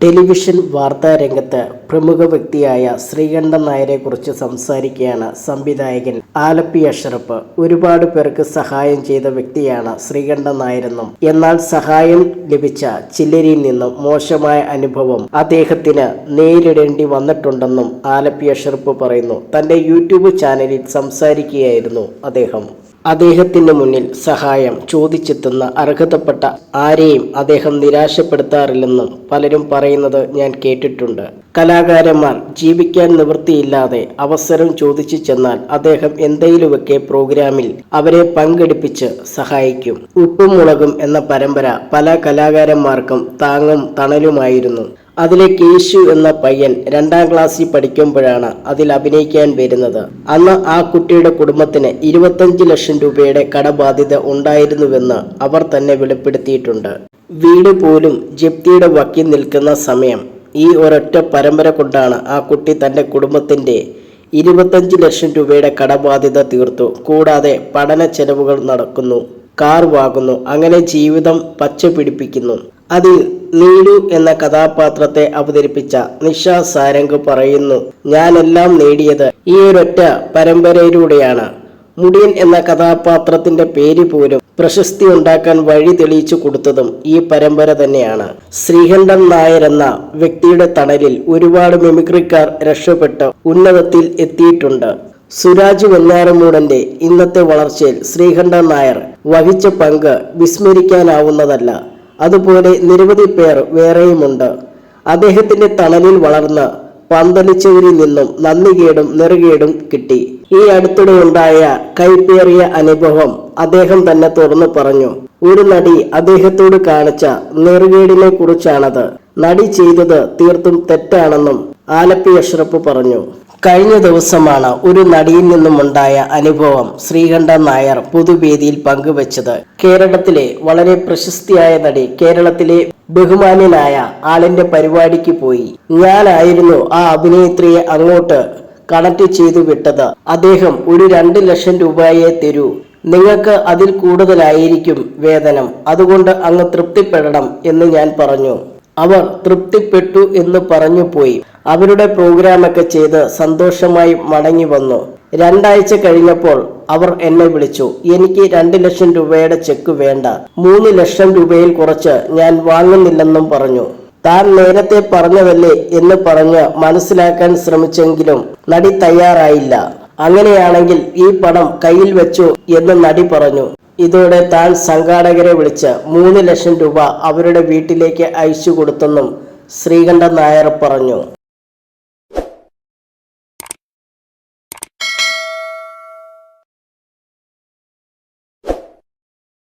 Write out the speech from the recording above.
Television വാർത്താ രംഗത്ത് പ്രമുഖ വ്യക്തിയായ ശ്രീകണ്ഠൻ നായരെക്കുറിച്ച് സംസാരിക്കുകയാണ് സംവിധായകൻ ആലപ്പി അഷറഫ് ഒരുപാട് പേർക്ക് സഹായം ചെയ്ത വ്യക്തിയാണ് ശ്രീകണ്ഠൻ നായരെന്നും എന്നാൽ സഹായം ലഭിച്ച ചിലരിൽ നിന്നും മോശമായ അനുഭവം അദ്ദേഹത്തിന് നേരിടേണ്ടി വന്നിട്ടുണ്ടെന്നും ആലപ്പി അഷറഫ് പറയുന്നു. തന്റെ യൂട്യൂബ് ചാനലിൽ സംസാരിക്കുകയായിരുന്നു അദ്ദേഹം. അദ്ദേഹത്തിന് മുന്നിൽ സഹായം ചോദിച്ചെത്തുന്ന അർഹതപ്പെട്ട ആരെയും അദ്ദേഹം നിരാശപ്പെടുത്താറില്ലെന്നും പലരും പറയുന്നത് ഞാൻ കേട്ടിട്ടുണ്ട്. കലാകാരന്മാർ ജീവിക്കാൻ നിവൃത്തിയില്ലാതെ അവസരം ചോദിച്ചു ചെന്നാൽ അദ്ദേഹം എന്തെങ്കിലുമൊക്കെ പ്രോഗ്രാമിൽ അവരെ പങ്കെടുപ്പിച്ച് സഹായിക്കും. ഉപ്പും മുളകും എന്ന പരമ്പര പല കലാകാരന്മാർക്കും താങ്ങും തണലുമായിരുന്നു. അതിലെ കേശു എന്ന പയ്യൻ രണ്ടാം ക്ലാസ്സിൽ പഠിക്കുമ്പോഴാണ് അതിൽ അഭിനയിക്കാൻ വരുന്നത്. അന്ന് ആ കുട്ടിയുടെ കുടുംബത്തിന് ഇരുപത്തഞ്ച് ലക്ഷം രൂപയുടെ കടബാധ്യത ഉണ്ടായിരുന്നുവെന്ന് അവർ തന്നെ വെളിപ്പെടുത്തിയിട്ടുണ്ട്. വീട് പോലും ജപ്തിയുടെ വക്കിൽ നിൽക്കുന്ന സമയം ഈ ഒരൊറ്റ പരമ്പര കൊണ്ടാണ് ആ കുട്ടി തന്റെ കുടുംബത്തിന്റെ ഇരുപത്തഞ്ച് ലക്ഷം രൂപയുടെ കടബാധ്യത തീർത്തു. കൂടാതെ പഠന ചെലവുകൾ നടക്കുന്നു കാർ വാങ്ങുന്നു അങ്ങനെ ജീവിതം പച്ച പിടിപ്പിക്കുന്നു. അതിൽ നീലു എന്ന കഥാപാത്രത്തെ അവതരിപ്പിച്ച നിഷ സാരംഗ് പറയുന്നു ഞാനെല്ലാം നേടിയത് ഈ ഒരൊറ്റ പരമ്പരയിലൂടെയാണ്. മുടിയൻ എന്ന കഥാപാത്രത്തിന്റെ പേര് പോലും പ്രശസ്തി ഉണ്ടാക്കാൻ വഴി തെളിയിച്ചു കൊടുത്തതും ഈ പരമ്പര തന്നെയാണ്. ശ്രീകണ്ഠൻ നായർ എന്ന വ്യക്തിയുടെ തണലിൽ ഒരുപാട് മിമിക്രിക്കാർ രക്ഷപ്പെട്ട് ഉന്നതത്തിൽ എത്തിയിട്ടുണ്ട്. സുരാജ് വെഞ്ഞാറമൂടന്റെ ഇന്നത്തെ വളർച്ചയിൽ ശ്രീകണ്ഠൻ നായർ വഹിച്ച പങ്ക് വിസ്മരിക്കാനാവുന്നതല്ല. അതുപോലെ നിരവധി പേർ വേറെയുമുണ്ട്. അദ്ദേഹത്തിന്റെ തണലിൽ വളർന്ന പന്തലിച്ചവരിൽ നിന്നും നന്ദികേടും നെറുകേടും കിട്ടി. ഈ അടുത്തിടെ ഉണ്ടായ കൈപ്പേറിയ അനുഭവം അദ്ദേഹം തന്നെ തുറന്നു പറഞ്ഞു. ഒരു നടി അദ്ദേഹത്തോട് കാണിച്ച നെറുകേടിനെ കുറിച്ചാണത്. നടി ചെയ്തത് തീർത്തും തെറ്റാണെന്നും ആലപ്പി അഷ്റഫ് പറഞ്ഞു. കഴിഞ്ഞ ദിവസമാണ് ഒരു നടിയിൽ നിന്നുമുണ്ടായ അനുഭവം ശ്രീകണ്ഠൻ നായർ പൊതുവേദിയിൽ പങ്കുവച്ചത്. കേരളത്തിലെ വളരെ പ്രശസ്തിയായ നടി കേരളത്തിലെ ബഹുമാന്യനായ ആളിന്റെ പരിപാടിക്ക് പോയി. ഞാനായിരുന്നു ആ അഭിനേത്രിയെ അങ്ങോട്ട് കണക്ട് ചെയ്തു വിട്ടത്. അദ്ദേഹം ഒരു രണ്ട് ലക്ഷം രൂപയെ തരൂ. നിങ്ങൾക്ക് അതിൽ കൂടുതലായിരിക്കും വേതനം. അതുകൊണ്ട് അങ്ങ് തൃപ്തിപ്പെടണം എന്ന് ഞാൻ പറഞ്ഞു. അവർ തൃപ്തിപ്പെട്ടു എന്ന് പറഞ്ഞു പോയി. അവരുടെ പ്രോഗ്രാമൊക്കെ ചെയ്ത് സന്തോഷമായി മടങ്ങി വന്നു. രണ്ടാഴ്ച കഴിഞ്ഞപ്പോൾ അവർ എന്നെ വിളിച്ചു. എനിക്ക് രണ്ട് ലക്ഷം രൂപയുടെ ചെക്ക് വേണ്ട. മൂന്ന് ലക്ഷം രൂപയിൽ കുറച്ച് ഞാൻ വാങ്ങുന്നില്ലെന്നും പറഞ്ഞു. താൻ നേരത്തെ പറഞ്ഞതല്ലേ എന്ന് പറഞ്ഞ് മനസ്സിലാക്കാൻ ശ്രമിച്ചെങ്കിലും നടി തയ്യാറായില്ല. അങ്ങനെയാണെങ്കിൽ ഈ പണം കയ്യിൽ വെച്ചു എന്ന് നടി പറഞ്ഞു. ഇതോടെ താൻ സംഘാടകരെ വിളിച്ച് മൂന്ന് ലക്ഷം രൂപ അവരുടെ വീട്ടിലേക്ക് അയച്ചു കൊടുത്തെന്നും ശ്രീകണ്ഠൻ നായർ പറഞ്ഞു.